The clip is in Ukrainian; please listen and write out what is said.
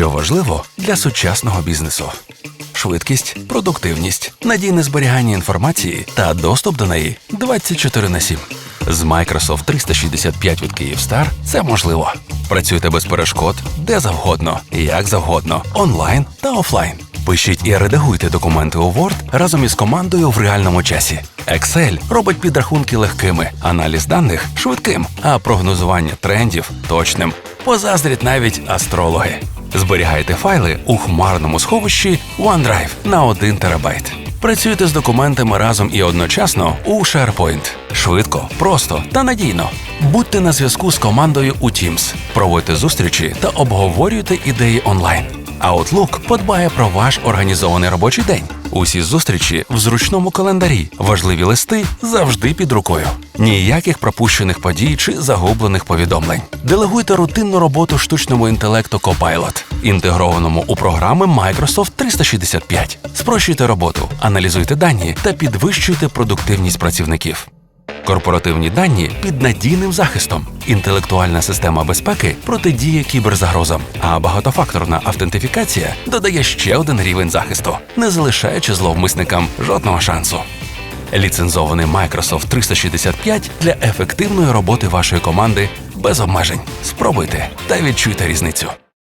що важливо для сучасного бізнесу. Швидкість, продуктивність, надійне зберігання інформації та доступ до неї 24 на 7. З Microsoft 365 від Kyivstar це можливо. Працюйте без перешкод де завгодно, як завгодно, онлайн та офлайн. Пишіть і редагуйте документи у Word разом із командою в реальному часі. Excel робить підрахунки легкими, аналіз даних швидким, а прогнозування трендів точним. Позаздрять навіть астрологи. Зберігайте файли у хмарному сховищі OneDrive на 1 терабайт. Працюйте з документами разом і одночасно у SharePoint. Швидко, просто та надійно. Будьте на зв'язку з командою у Teams. Проводьте зустрічі та обговорюйте ідеї онлайн. Outlook подбає про ваш організований робочий день. Усі зустрічі в зручному календарі, важливі листи завжди під рукою. Ніяких пропущених подій чи загублених повідомлень. Делегуйте рутинну роботу штучному інтелекту Copilot, інтегрованому у програми Microsoft 365. Спрощуйте роботу, аналізуйте дані та підвищуйте продуктивність працівників. Корпоративні дані під надійним захистом, інтелектуальна система безпеки протидіє кіберзагрозам, а багатофакторна автентифікація додає ще один рівень захисту, не залишаючи зловмисникам жодного шансу. Ліцензований Microsoft 365 для ефективної роботи вашої команди без обмежень. Спробуйте та відчуйте різницю.